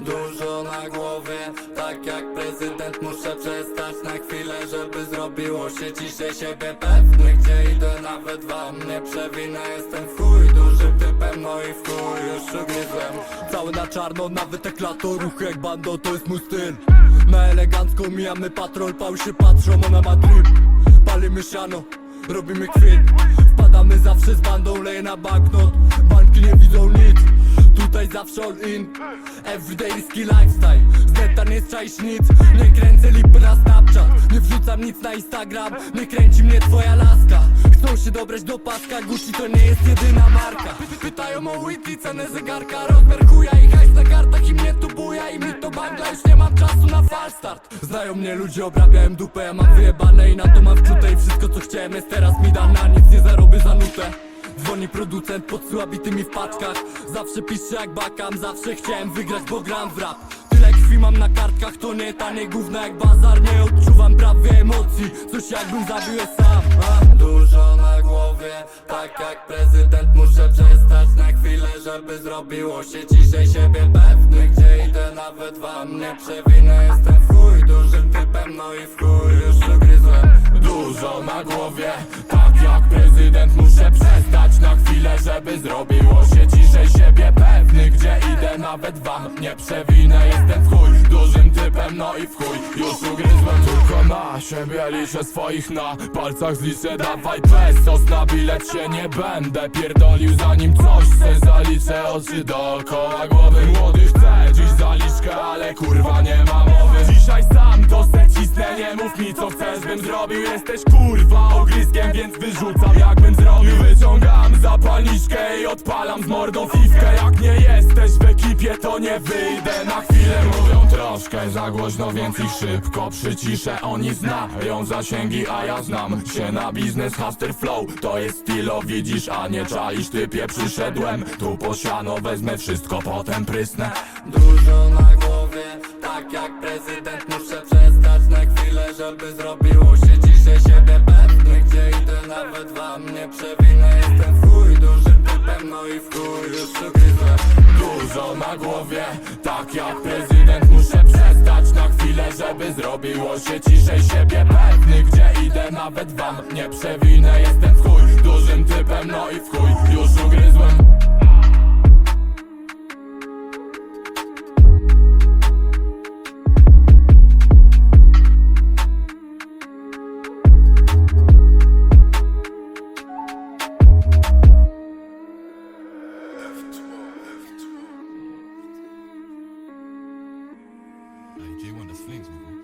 Dużo na głowie, tak jak prezydent Muszę przestać na chwilę, żeby zrobiło się ciszej siebie pewny Gdzie idę nawet wam nie przewinę Jestem w chuj dużym typem, no i w chuj już ugryzłem. Cały na czarno, nawet te klato, ruchy jak bando, to jest mój styl. Na elegancko mijamy patrol, pał się patrzą, ona ma drip Palimy siano, robimy kwit. Wpadamy zawsze z bandą, leje na banknot. Banki nie widzą nic, tutaj zawsze all in. Everyday risky lifestyle, z nie czaisz nic. Nie kręcę lipy na Snapchat, nie wrzucam nic na Instagram. Nie kręci mnie twoja laska. Chcą się dobrać do paska, Gucci to nie jest jedyna marka. Pytają o Whitney, cenę zegarka. Rozmiar chuja i hajs na kartach i mnie tu buja. I mi to bangla, już nie mam czasu na falstart Znają mnie ludzie, obrabiałem dupę, ja mam wyjebane I na to mam wczute i wszystko co chciałem jest teraz Dzwoni producent, podsyła bity mi w paczkach. Zawsze piszę jak bakam, zawsze chciałem wygrać, bo gram w rap. Tyle krwi mam na kartkach, to nie tanie gówno jak bazar. Nie odczuwam prawie emocji, coś jakbym zabił je sam? Dużo na głowie, tak jak prezydent. Muszę przestać na chwilę, żeby zrobiło się ciszej siebie. Pewny Gdzie idę nawet wam nie przewinę. Jestem w chuj dużym typem, no i w chuj już ugryzłem. Dużo na głowie, tak jak prezydent żeby zrobiło się ciszej siebie pewny Gdzie idę nawet wam nie przewinę. Jestem w chuj dużym typem, no i w chuj. Już ugryzłem Tylko na siebie liczę swoich na palcach zliczę. Dawaj pesos, na bilet się nie będę pierdolił Zanim coś se zaliczę. Oczy dookoła głowy Młody chce dziś zaliczkę, ale kurwa nie ma mowy. Dzisiaj sam to se cisnę, nie mów mi co chcesz bym zrobił. Jesteś kurwa ogriskiem, więc wyrzucam jakbym zrobił. Wyciągam zapalniczkę i odpalam z mordą fifkę. Jak nie jesteś w ekipie to nie wyjdę na chwilę. Mówią troszkę za głośno, więc ich szybko przyciszę. Oni znają zasięgi, a ja znam się na biznes Huster Flow. To jest stylo, widzisz, a nie czaisz typie Przyszedłem. Tu po siano, wezmę wszystko, potem prysnę. Dużo na głowie, tak jak prezydent nie przewinę Jestem w chuj dużym typem, no i w chuj już ugryzłem Dużo na głowie, tak jak prezydent Muszę przestać na chwilę, żeby zrobiło się ciszej siebie. Pewny Gdzie idę nawet wam nie przewinę Jestem w chuj dużym typem, no i w chuj już ugryzłem J1 the slings, nigga.